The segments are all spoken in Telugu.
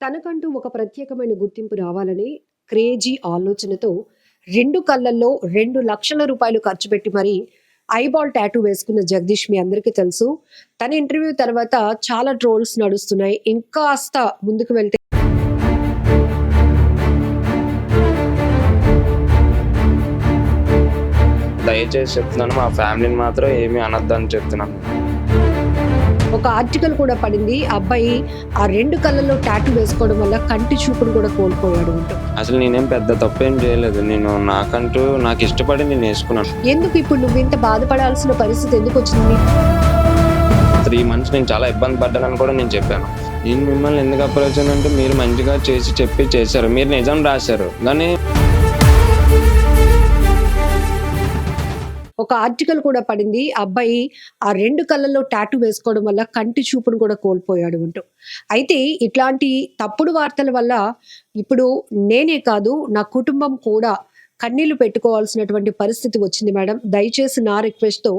తనకంటూ ఒక ప్రత్యేకమైన గుర్తింపు రావాలని క్రేజీ ఆలోచనతో రెండు కళ్ళల్లో రెండు లక్షల రూపాయలు ఖర్చు పెట్టి మరీ ఐబాల్ టాటూ వేసుకున్న జగదీష్ మీ అందరికీ తెలుసు. తన ఇంటర్వ్యూ తర్వాత చాలా ట్రోల్స్ నడుస్తున్నాయి. ఇంకాస్త ముందుకు వెళ్తే దయచేసి చెప్తున్నాను మా ఫ్యామిలీని మాత్రం ఏమీ అనొద్దని చెప్తున్నాను. ఒక ఆర్టికల్ కూడా పడింది. అబ్బాయి ఆ రెండు కళ్ళల్లో టాటూ వేసుకోవడం వల్ల కంటి చూపును కూడా కోల్పోయాడు అసలు నేనేం పెద్ద తప్పేం చేయలేదు. నేను నాకంటూ నాకు ఇష్టపడి నేను వేసుకున్నాను. ఎందుకు ఇప్పుడు నువ్వు ఇంత బాధపడాల్సిన పరిస్థితి ఎందుకు వచ్చింది? త్రీ మంత్స్ నేను చాలా ఇబ్బంది పడ్డానని కూడా నేను చెప్పాను. నేను మిమ్మల్ని ఎందుకు అప్రోచ్ అంటే మీరు మంచిగా చేసి చెప్పి చేశారు. మీరు నిజం రాశారు. కానీ ఒక ఆర్టికల్ కూడా పడింది అబ్బాయి ఆ రెండు కళ్ళల్లో టాటూ వేసుకోవడం వల్ల కంటి చూపును కూడా కోల్పోయాడు అంటూ. అయితే ఇట్లాంటి తప్పుడు వార్తల వల్ల ఇప్పుడు నేనే కాదు నా కుటుంబం కూడా కన్నీళ్ళు పెట్టుకోవాల్సినటువంటి పరిస్థితి వచ్చింది మేడం. దయచేసి నా రిక్వెస్ట్తో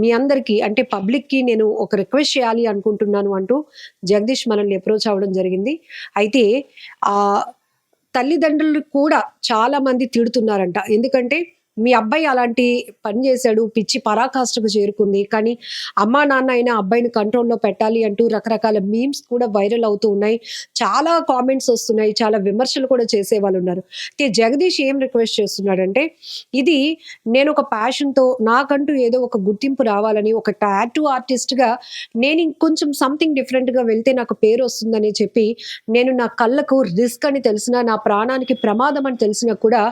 మీ అందరికీ అంటే పబ్లిక్కి నేను ఒక రిక్వెస్ట్ చేయాలి అనుకుంటున్నాను అంటూ జగదీష్ మనల్ని అప్రోచ్ అవ్వడం జరిగింది. అయితే ఆ తల్లిదండ్రులు కూడా చాలామంది తిడుతున్నారంట. ఎందుకంటే మీ అబ్బాయి అలాంటి పని చేశాడు పిచ్చి పరాకాష్ఠకు చేరుకుంది. కానీ అమ్మా నాన్న అయినా అబ్బాయిని కంట్రోల్లో పెట్టాలి అంటూ రకరకాల మీమ్స్ కూడా వైరల్ అవుతూ ఉన్నాయి. చాలా కామెంట్స్ వస్తున్నాయి. చాలా విమర్శలు కూడా చేసే వాళ్ళు ఉన్నారు. అయితే జగదీష్ ఏం రిక్వెస్ట్ చేస్తున్నాడంటే ఇది నేను ఒక ప్యాషన్తో నాకంటూ ఏదో ఒక గుర్తింపు రావాలని ఒక టాటూ ఆర్టిస్ట్గా నేను ఇంకొంచెం సంథింగ్ డిఫరెంట్గా వెళ్తే నాకు పేరు వస్తుందని చెప్పి నేను నా కళ్ళకు రిస్క్ అని తెలిసినా నా ప్రాణానికి ప్రమాదం అని తెలిసినా కూడా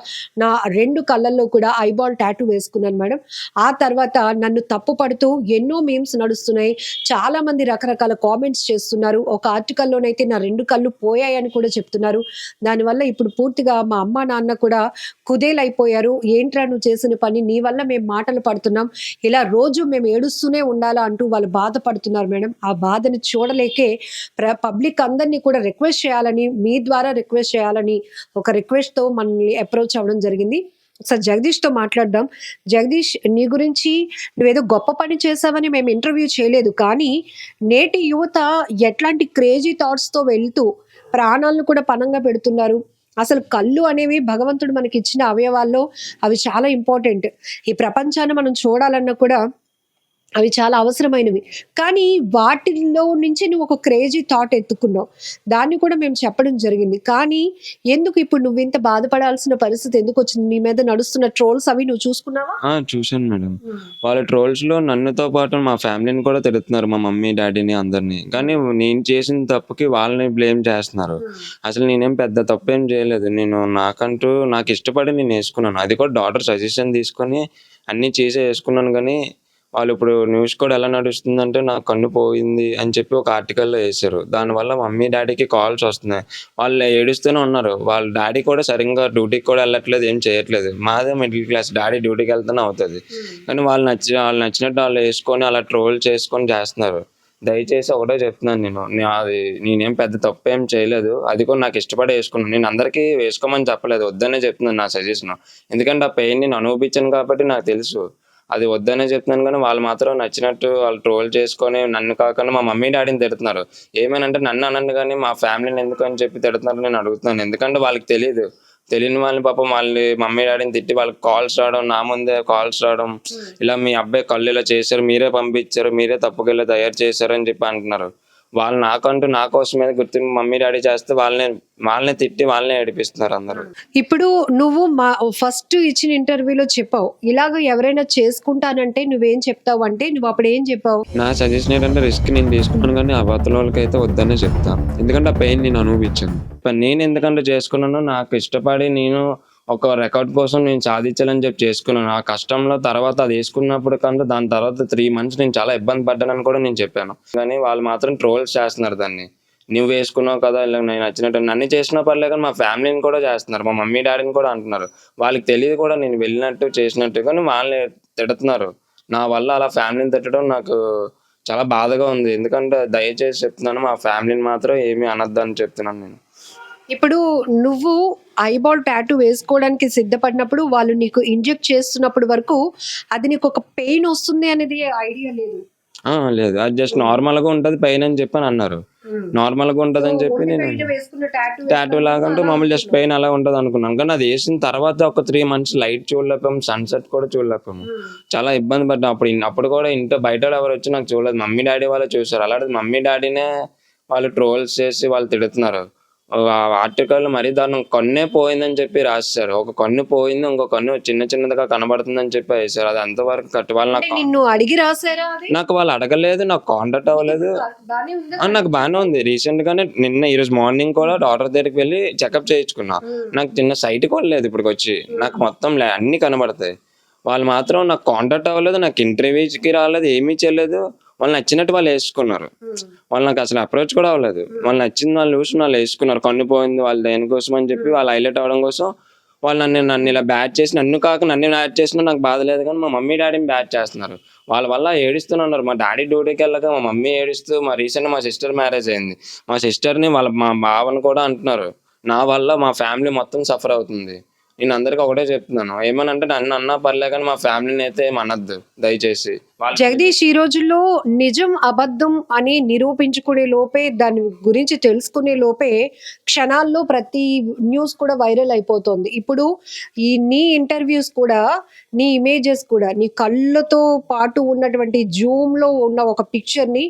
నా రెండు కళ్ళల్లో కూడా ఐబాల్ టాటూ వేసుకున్నాను మేడం. ఆ తర్వాత నన్ను తప్పు పడుతూ ఎన్నో మీమ్స్ నడుస్తున్నాయి. చాలా మంది రకరకాల కామెంట్స్ చేస్తున్నారు. ఒక ఆర్టికల్లోనైతే నా రెండు కళ్ళు పోయాయని కూడా చెప్తున్నారు. దానివల్ల ఇప్పుడు పూర్తిగా మా అమ్మ నాన్న కూడా కుదేలైపోయారు. ఏంట్రా నువ్వు చేసిన పని? నీ వల్ల మేము మాటలు పడుతున్నాం. ఇలా రోజు మేము ఏడుస్తూనే ఉండాలా అంటూ వాళ్ళు బాధపడుతున్నారు మేడం. ఆ బాధని చూడలేకే ప్ర పబ్లిక్ అందరినీ కూడా రిక్వెస్ట్ చేయాలని మీ ద్వారా రిక్వెస్ట్ చేయాలని ఒక రిక్వెస్ట్తో మనల్ని అప్రోచ్ అవ్వడం జరిగింది. సార్ జగదీష్తో మాట్లాడదాం. జగదీష్ నీ గురించి నువ్వేదో గొప్ప పని చేసావని మేము ఇంటర్వ్యూ చేయలేదు. కానీ నేటి యువత ఎట్లాంటి క్రేజీ థాట్స్తో వెళ్తూ ప్రాణాలను కూడా పనంగా పెడుతున్నారు. అసలు కళ్ళు అనేవి భగవంతుడు మనకి ఇచ్చిన అవయవాల్లో అవి చాలా ఇంపార్టెంట్. ఈ ప్రపంచాన్ని మనం చూడాలన్నా కూడా అవి చాలా అవసరమైనవి. కానీ వాటిల్లో నుంచి నువ్వు ఒక క్రేజీ థాట్ ఎత్తుకున్నావు. దాన్ని కూడా మేము చెప్పడం జరిగింది. కానీ ఎందుకు ఇప్పుడు నువ్వు ఇంత బాధపడాల్సిన పరిస్థితి ఎందుకు వచ్చింది? నీ మీద నడుస్తున్న ట్రోల్స్ అవి నువ్వు చూసుకున్నావా? చూశాను మేడం. వాళ్ళ ట్రోల్స్లో నన్నుతో పాటు మా ఫ్యామిలీని కూడా తిడుతున్నారు మా మమ్మీ డాడీని అందరినీ. కానీ నేను చేసిన తప్పుకి వాళ్ళని బ్లేమ్ చేస్తున్నారు. అసలు నేనేం పెద్ద తప్పేం చేయలేదు. నేను నాకంటూ నాకు ఇష్టపడి నేను వేసుకున్నాను. అది కూడా డాటర్ సజెషన్ తీసుకొని అన్నీ చేసే వేసుకున్నాను కానీ వాళ్ళు ఇప్పుడు న్యూస్ కూడా ఎలా నడుస్తుందంటే నా కన్ను పోయింది అని చెప్పి ఒక ఆర్టికల్లో వేశారు. దానివల్ల మమ్మీ డాడీకి కాల్స్ వస్తున్నాయి. వాళ్ళు ఏడుస్తూనే ఉన్నారు. వాళ్ళ డాడీ కూడా సరిగ్గా డ్యూటీకి కూడా వెళ్ళట్లేదు ఏం చేయట్లేదు. మాదే మిడిల్ క్లాస్ డాడీ డ్యూటీకి వెళ్తూనే అవుతుంది. కానీ వాళ్ళు నచ్చి వాళ్ళు నచ్చినట్టు వాళ్ళు వేసుకొని అలా ట్రోల్ చేసుకొని చేస్తున్నారు. దయచేసి ఒకటే చెప్తున్నాను నేను. అది నేనేం పెద్ద తప్పు ఏం చేయలేదు. అది కూడా నాకు ఇష్టపడి వేసుకున్నాను. నేను అందరికీ వేసుకోమని చెప్పలేదు. వద్దనే చెప్తున్నాను నా సజెషన్ ఎందుకంటే ఆ పెయిన్ నేను అనుభవించాను కాబట్టి నాకు తెలుసు. అది వద్దనే చెప్తున్నాను కానీ వాళ్ళు మాత్రం నచ్చినట్టు వాళ్ళు ట్రోల్ చేసుకొని నన్ను కాకుండా మా మమ్మీ డాడీని తిడుతున్నారు. ఏమేనంటే నన్ను అనండి కానీ మా ఫ్యామిలీని ఎందుకు అని చెప్పి తిడుతున్నారు నేను అడుగుతున్నాను. ఎందుకంటే వాళ్ళకి తెలియదు తెలియని వాళ్ళని పాపం వాళ్ళని మమ్మీ డాడీని తిట్టి వాళ్ళకి కాల్స్ రావడం నా ముందే కాల్స్ రావడం ఇలా మీ అబ్బాయి కళ్ళు ఇలా చేశారు మీరే పంపించారు మీరే తప్పుకెళ్ళి తయారు చేశారు అని చెప్పి అంటున్నారు. వాళ్ళు నాకంటూ నా కోసమే గుర్తింపు మమ్మీ డాడీ చేస్తే వాళ్ళని వాళ్ళని తిట్టి వాళ్ళని ఏడిపిస్తున్నారు అందరూ. ఇప్పుడు నువ్వు మా ఫస్ట్ ఇచ్చిన ఇంటర్వ్యూలో చెప్పావు. ఇలాగ ఎవరైనా చేసుకుంటానంటే నువ్వేం చెప్తావు? అంటే నువ్వు అప్పుడు ఏం చెప్పావు? నా సజెషన్ ఏంటంటే రిస్క్ నేను తీసుకున్నాను కానీ అవతల వాళ్ళకి అయితే వద్దనే చెప్తాను ఎందుకంటే ఆ పెయిన్ నేను అనుభవించాను. నేను ఎందుకంటే చేసుకున్నానో నాకు ఇష్టపడి నేను ఒక రికార్డ్ కోసం నేను సాధించాలని చెప్పి చేసుకున్నాను. ఆ కష్టంలో తర్వాత అది వేసుకున్నప్పుడు కంటే దాని తర్వాత త్రీ మంత్స్ నేను చాలా ఇబ్బంది పడ్డానని కూడా నేను చెప్పాను. కానీ వాళ్ళు మాత్రం ట్రోల్స్ చేస్తున్నారు దాన్ని. నువ్వు వేసుకున్నావు కదా ఇలా నేను నచ్చినట్టు నన్ను చేసిన పర్లే కానీ మా ఫ్యామిలీని కూడా చేస్తున్నారు. మా మమ్మీ డాడీని కూడా అంటున్నారు. వాళ్ళకి తెలియదు కూడా నేను వెళ్ళినట్టు చేసినట్టు కానీ వాళ్ళని తిడుతున్నారు. నా వల్ల అలా ఫ్యామిలీని తిట్టడం నాకు చాలా బాధగా ఉంది. ఎందుకంటే దయచేసి చెప్తున్నాను మా ఫ్యామిలీని మాత్రం ఏమీ అనద్దని చెప్తున్నాను నేను. ఇప్పుడు నువ్వు ఐబాల్ టాటూ వేసుకోవడానికి సిద్ధపడినప్పుడు వాళ్ళు నీకు ఇంజెక్ట్ చేస్తున్నప్పుడు వరకు అది నీకు ఒక పెయిన్ వస్తుంది అనేది ఐడియా లేదు. లేదు. అది జస్ట్ నార్మల్గా ఉంటది పైన అని చెప్పి అని అన్నారు. నార్మల్గా ఉంటది అని చెప్పి నేను టాటూ లాగా అంటే మామూలు జస్ట్ పెయిన్ అలా ఉంటది అనుకున్నాను కానీ అది వేసిన తర్వాత ఒక త్రీ మంత్స్ లైట్ చూడలేకపోయాం సన్సెట్ కూడా చూడలేకపోయాము చాలా ఇబ్బంది పడ్డాం. అప్పుడు అప్పుడు కూడా ఇంట్లో బయట ఎవరు వచ్చి నాకు చూడలేదు. మమ్మీ డాడీ వాళ్ళు చూసారు. అలాంటి మమ్మీ డాడీనే వాళ్ళు ట్రోల్స్ చేసి వాళ్ళు తిడుతున్నారు. ఆర్టికల్ మరీ దారుణం. కొన్నే పోయిందని చెప్పి రాశారు. ఒక కన్ను పోయింది ఇంకో కన్ను చిన్న చిన్నదిగా కనబడుతుందని చెప్పి వేసారు అది అంతవరకు కట్టు వాళ్ళు నాకు నిన్ను అడిగి అది? నాకు వాళ్ళు అడగలేదు నాకు కాంటాక్ట్ అవ్వలేదు. నాకు బాగానే ఉంది. రీసెంట్ గానే నిన్న ఈ రోజు మార్నింగ్ కూడా డాక్టర్ దగ్గరికి వెళ్ళి చెకప్ చేయించుకున్నా. నాకు చిన్న సైట్ కూడా లేదు ఇప్పుడు వచ్చి నాకు మొత్తం అన్ని కనబడతాయి. వాళ్ళు మాత్రం నాకు కాంటాక్ట్ అవ్వలేదు నాకు ఇంటర్వ్యూకి రాలేదు ఏమీ చేయలేదు. వాళ్ళు నచ్చినట్టు వాళ్ళు వేసుకున్నారు. వాళ్ళు నాకు అసలు అప్రోచ్ కూడా అవ్వలేదు. వాళ్ళు నచ్చింది వాళ్ళు చూసి వాళ్ళు వేసుకున్నారు. కన్ను పోయింది వాళ్ళు దేనికోసం అని చెప్పి వాళ్ళు హైలైట్ అవ్వడం కోసం వాళ్ళు నన్ను నన్ను ఇలా బ్యాచ్ చేసి నన్ను కాక నన్ను బ్యాచ్ చేసినా నాకు బాధ లేదు కానీ మా మమ్మీ డాడీని బ్యాచ్ చేస్తున్నారు. వాళ్ళ వల్ల ఏడుస్తున్నారు మా డాడీ డ్యూటీకి వెళ్ళక మా మమ్మీ ఏడుస్తూ మా రీసెంట్ మా సిస్టర్ మ్యారేజ్ అయింది. మా సిస్టర్ని వాళ్ళ మా బావని కూడా అంటున్నారు. నా వల్ల మా ఫ్యామిలీ మొత్తం సఫర్ అవుతుంది. నేను అందరికి ఒకటే చెప్తున్నాను. ఏమనంటే నన్ను అన్నా పర్లే కానీ మా ఫ్యామిలీని అయితే ఏమనద్దు దయచేసి. జగదీష్ ఈ రోజుల్లో నిజం అబద్ధం అని నిరూపించుకునే లోపే దాని గురించి తెలుసుకునే లోపే క్షణాల్లో ప్రతి న్యూస్ కూడా వైరల్ అయిపోతుంది. ఇప్పుడు ఈ నీ ఇంటర్వ్యూస్ కూడా నీ ఇమేజెస్ కూడా నీ కళ్ళతో పాటు ఉన్నటువంటి జూమ్లో ఉన్న ఒక పిక్చర్ని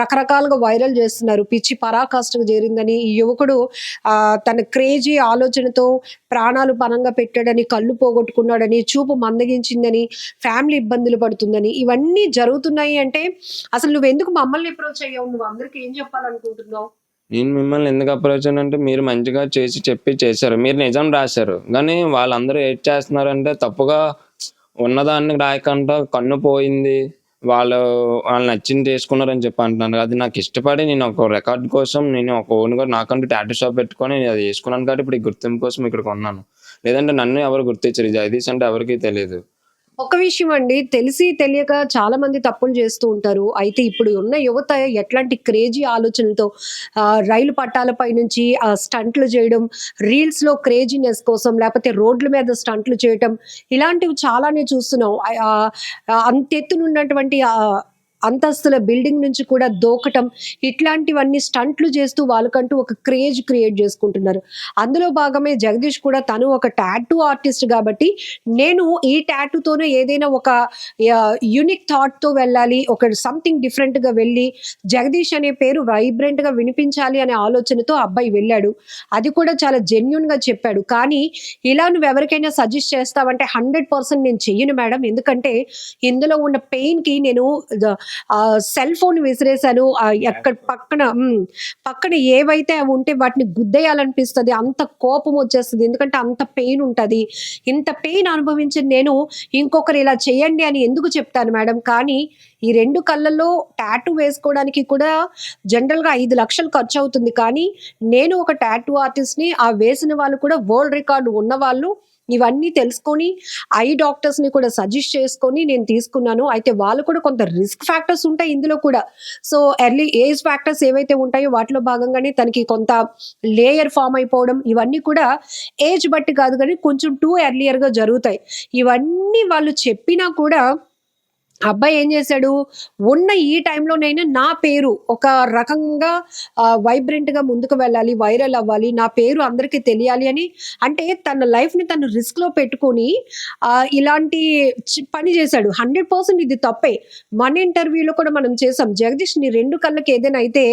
రకరకాలుగా వైరల్ చేస్తున్నారు. పిచ్చి పరాకాష్ఠకు చేరిందని ఈ యువకుడు ఆ, తన క్రేజీ ఆలోచనతో ప్రాణాలు పనంగా పెట్టాడని కళ్ళు పోగొట్టుకున్నాడని చూపు మందగించిందని ఫ్యామిలీ ఇబ్బందులు పడుతుందని ఇవన్నీ జరుగుతున్నాయి అంటే అసలు నువ్వు ఎందుకు మమ్మల్ని అప్రోచ్ అయ్యావు? నువ్వు అందరికి ఏం చెప్పాలనుకుంటున్నావు? నేను మిమ్మల్ని ఎందుకు అప్రోచ్ అంటే మీరు మంచిగా చేసి చెప్పి చేశారు. మీరు నిజం రాశారు. కానీ వాళ్ళందరూ ఏం చేస్తున్నారంటే తప్పుగా ఉన్నదాన్ని రాయకుండా కన్ను పోయింది. వాళ్ళు వాళ్ళు నచ్చింది చేసుకున్నారని చెప్పి అంటున్నారు. అది నాకు ఇష్టపడి నేను ఒక రికార్డ్ కోసం నేను ఒక ఓన్గా నాకంటూ టాటూ షాప్ పెట్టుకొని నేను అది చేసుకున్నాను కాబట్టి ఇప్పుడు ఈ గుర్తింపు కోసం ఇక్కడ కొన్నాను. లేదంటే నన్ను ఎవరు గుర్తించరు. జగదీష్ అంటే ఎవరికీ తెలియదు. ఒక విషయం అండి. తెలిసి తెలియక చాలా మంది తప్పులు చేస్తూ ఉంటారు. అయితే ఇప్పుడు ఉన్న యువత ఎట్లాంటి క్రేజీ ఆలోచనలతో రైలు పట్టాలపై నుంచి స్టంట్లు చేయడం రీల్స్లో క్రేజీనెస్ కోసం లేకపోతే రోడ్ల మీద స్టంట్లు చేయటం ఇలాంటివి చాలానే చూస్తున్నాం. అంతెత్తునున్నటువంటి అంతస్తుల బిల్డింగ్ నుంచి కూడా దోకటం ఇట్లాంటివన్నీ స్టంట్లు చేస్తూ వాళ్ళకంటూ ఒక క్రేజ్ క్రియేట్ చేసుకుంటున్నారు. అందులో భాగమే జగదీష్ కూడా తను ఒక టాటూ ఆర్టిస్ట్ కాబట్టి నేను ఈ టాటూతోనే ఏదైనా ఒక యునిక్ థాట్తో వెళ్ళాలి ఒక సంథింగ్ డిఫరెంట్గా వెళ్ళి జగదీష్ అనే పేరు వైబ్రెంట్గా వినిపించాలి అనే ఆలోచనతో అబ్బాయి వెళ్ళాడు. అది కూడా చాలా జెన్యున్గా చెప్పాడు. కానీ ఇలా నువ్వు ఎవరికైనా సజెస్ట్ చేస్తావంటే హండ్రెడ్ పర్సెంట్ నేను చెయ్యను మేడం. ఎందుకంటే ఇందులో ఉన్న పెయిన్కి నేను సెల్ ఫోన్ విసిరేశాను ఆ, ఎక్కడ పక్కన పక్కన ఏవైతే అవి ఉంటే వాటిని గుద్దేయాలనిపిస్తుంది. అంత కోపం వచ్చేస్తుంది. ఎందుకంటే అంత పెయిన్ ఉంటుంది. ఇంత పెయిన్ అనుభవించిన నేను. ఇంకొకరు ఇలా చేయండి అని ఎందుకు చెప్తాను మేడం? కానీ ఈ రెండు కళ్ళల్లో టాటూ వేసుకోవడానికి కూడా జనరల్గా ఐదు లక్షలు ఖర్చు అవుతుంది కానీ నేను ఒక టాటూ ఆర్టిస్ట్ని ఆ వేసిన వాళ్ళు కూడా వరల్డ్ రికార్డు ఉన్న వాళ్ళు ఇవన్నీ తెలుసుకొని ఐ డాక్టర్స్ని కూడా సజెస్ట్ చేసుకొని నేను తీసుకున్నాను. అయితే వాళ్ళు కూడా కొంత రిస్క్ ఫ్యాక్టర్స్ ఉంటాయి ఇందులో కూడా. సో ఎర్లీ ఏజ్ ఫ్యాక్టర్స్ ఏవైతే ఉంటాయో వాటిలో భాగంగానే తనకి కొంత లేయర్ ఫామ్ అయిపోవడం ఇవన్నీ కూడా ఏజ్ బట్టి కాదు కానీ కొంచెం టూ ఎర్లియర్గా జరుగుతాయి. ఇవన్నీ వాళ్ళు చెప్పినా కూడా అబ్బాయి ఏం చేశాడు? ఉన్న ఈ టైంలోనైనా నా పేరు ఒక రకంగా వైబ్రెంట్గా ముందుకు వెళ్ళాలి వైరల్ అవ్వాలి నా పేరు అందరికీ తెలియాలి అని అంటే తన లైఫ్ని తను రిస్క్లో పెట్టుకొని ఇలాంటి చి- పని చేశాడు. హండ్రెడ్ పర్సెంట్ ఇది తప్పే. మన ఇంటర్వ్యూలో కూడా మనం చేసాం జగదీష్ నీ రెండు కళ్ళకి ఏదైనా అయితే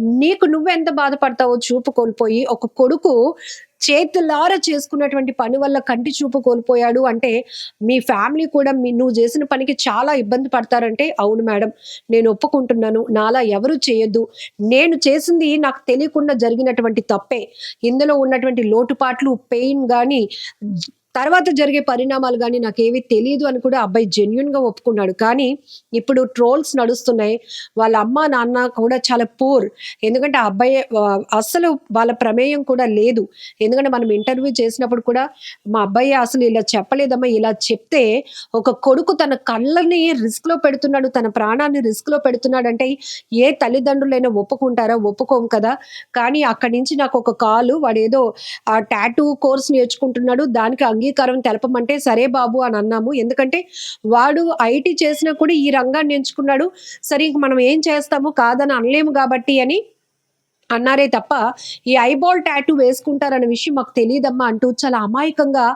నీకు నువ్వు ఎంత బాధపడతావో చూపు కోల్పోయి ఒక కొడుకు చేతులార చేసుకున్నటువంటి పని వల్ల కంటి చూపు కోల్పోయాడు అంటే మీ ఫ్యామిలీ కూడా మీ నువ్వు చేసిన పనికి చాలా ఇబ్బంది పడతారంటే అవును మేడం. నేను ఒప్పుకుంటున్నాను. నాలా ఎవరు చేయొద్దు. నేను చేసింది నాకు తెలియకుండా జరిగినటువంటి తప్పే. ఇందులో ఉన్నటువంటి లోటుపాట్లు పెయిన్ కానీ తర్వాత జరిగే పరిణామాలు కానీ నాకేవి తెలియదు అని కూడా అబ్బాయి జెన్యున్గా ఒప్పుకున్నాడు. కానీ ఇప్పుడు ట్రోల్స్ నడుస్తున్నాయి. వాళ్ళ అమ్మ నాన్న కూడా చాలా పూర్ ఎందుకంటే ఆ అబ్బాయి అస్సలు వాళ్ళ ప్రమేయం కూడా లేదు. ఎందుకంటే మనం ఇంటర్వ్యూ చేసినప్పుడు కూడా మా అబ్బాయి అసలు ఇలా చెప్పలేదమ్మా ఇలా చెప్తే ఒక కొడుకు తన కళ్ళని రిస్క్లో పెడుతున్నాడు తన ప్రాణాన్ని రిస్క్లో పెడుతున్నాడు అంటే ఏ తల్లిదండ్రులైనా ఒప్పుకుంటారా? ఒప్పుకోం కదా. కానీ అక్కడి నుంచి నాకు ఒక కాలు వాడు ఏదో ఆ టాటూ కోర్స్ నేర్చుకుంటున్నాడు. దానికి అంగీకారం తెలపమంటే సరే బాబు అని అన్నాము. ఎందుకంటే వాడు ఐటీ చేసినా కూడా ఈ రంగాన్ని ఎంచుకున్నాడు. సరే ఇంక మనం ఏం చేస్తాము? కాదని అనలేము కాబట్టి అని అన్నారే తప్ప ఈ ఐబాల్ టాటూ వేసుకుంటారనే విషయం మాకు తెలియదమ్మా అంటూ చాలా అమాయకంగా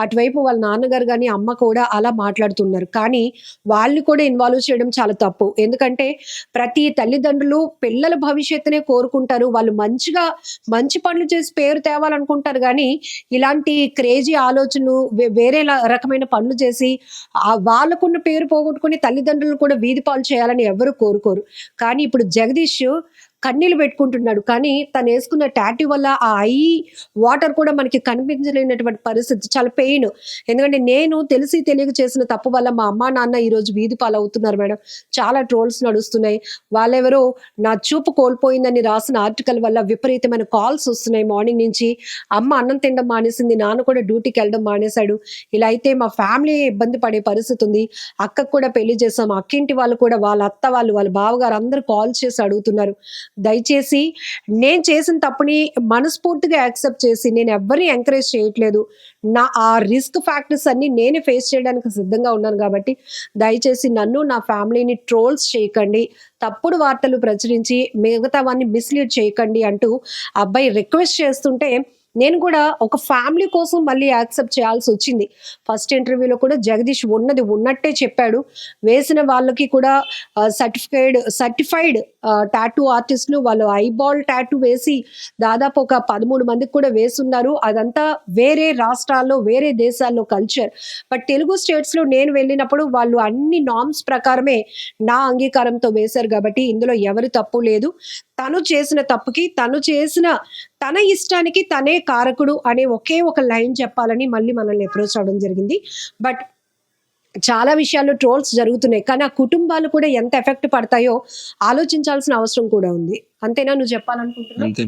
అటువైపు వాళ్ళ నాన్నగారు కానీ అమ్మ కూడా అలా మాట్లాడుతున్నారు. కానీ వాళ్ళు కూడా ఇన్వాల్వ్ చేయడం చాలా తప్పు. ఎందుకంటే ప్రతి తల్లిదండ్రులు పిల్లల భవిష్యత్తునే కోరుకుంటారు. వాళ్ళు మంచిగా మంచి పనులు చేసి పేరు తేవాలనుకుంటారు కానీ ఇలాంటి క్రేజీ ఆలోచనలు వేరే రకమైన పనులు చేసి వాళ్ళకున్న పేరు పోగొట్టుకుని తల్లిదండ్రులు కూడా వీధి పాలు చేయాలని ఎవరు కోరుకోరు. కానీ ఇప్పుడు జగదీష్ కన్నీళ్ళు పెట్టుకుంటున్నాడు. కానీ తను వేసుకున్న టాటూ వల్ల ఆ ఐ వాటర్ కూడా మనకి కనిపించలేనటువంటి పరిస్థితి చాలా పెయిన్. ఎందుకంటే నేను తెలిసి తెలియక చేసిన తప్పు వల్ల మా అమ్మ నాన్న ఈరోజు వీధి పాలవుతున్నారు మేడం. చాలా ట్రోల్స్ నడుస్తున్నాయి. వాళ్ళెవరో నా చూపు కోల్పోయిందని రాసిన ఆర్టికల్ వల్ల విపరీతమైన కాల్స్ వస్తున్నాయి. మార్నింగ్ నుంచి అమ్మ అన్నం తినడం మానేసింది. నాన్న కూడా డ్యూటీకి వెళ్ళడం మానేశాడు. ఇలా అయితే మా ఫ్యామిలీ ఇబ్బంది పడే పరిస్థితి ఉంది. అక్కకు కూడా పెళ్ళి చేసాం అక్కింటి వాళ్ళు కూడా వాళ్ళ అత్త వాళ్ళు వాళ్ళ బావగారు అందరూ కాల్ చేసి అడుగుతున్నారు. దయచేసి నేను చేసిన తప్పుని మనస్ఫూర్తిగా యాక్సెప్ట్ చేసి నేను ఎవ్వరిని ఎంకరేజ్ చేయట్లేదు. నా ఆ రిస్క్ ఫ్యాక్టర్స్ అన్ని నేను ఫేస్ చేయడానికి సిద్ధంగా ఉన్నాను కాబట్టి దయచేసి నన్ను నా ఫ్యామిలీని ట్రోల్స్ చేయకండి. తప్పుడు వార్తలు ప్రచురించి మిగతావన్నీ మిస్లీడ్ చేయకండి అంటూ అబ్బాయి రిక్వెస్ట్ చేస్తుంటే నేను కూడా ఒక ఫ్యామిలీ కోసం మళ్ళీ యాక్సెప్ట్ చేయాల్సి వచ్చింది. ఫస్ట్ ఇంటర్వ్యూలో కూడా జగదీష్ ఉన్నది ఉన్నట్టే చెప్పాడు. వేసిన వాళ్ళకి కూడా సర్టిఫైడ్ సర్టిఫైడ్ టాటూ ఆర్టిస్టులు వాళ్ళు ఐబాల్ టాటూ వేసి దాదాపు ఒక పదమూడు మందికి కూడా వేసున్నారు. అదంతా వేరే రాష్ట్రాల్లో వేరే దేశాల్లో కల్చర్ బట్ తెలుగు స్టేట్స్లో నేను వెళ్ళినప్పుడు వాళ్ళు అన్ని నామ్స్ ప్రకారమే నా అంగీకారంతో వేశారు కాబట్టి ఇందులో ఎవరు తప్పు లేదు. తను చేసిన తప్పుకి తను చేసిన తన ఇష్టానికి తనే కారకుడు అనే ఒకే ఒక లైన్ చెప్పాలని మళ్ళీ మనల్ని అప్రోచ్ అవడం జరిగింది. బట్ చాలా విషయాల్లో ట్రోల్స్ జరుగుతున్నాయి. కానీ ఆ కుటుంబాలు కూడా ఎంత ఎఫెక్ట్ పడతాయో ఆలోచించాల్సిన అవసరం కూడా ఉంది. అంతేనా నువ్వు చెప్పాలనుకుంటున్నా అంతే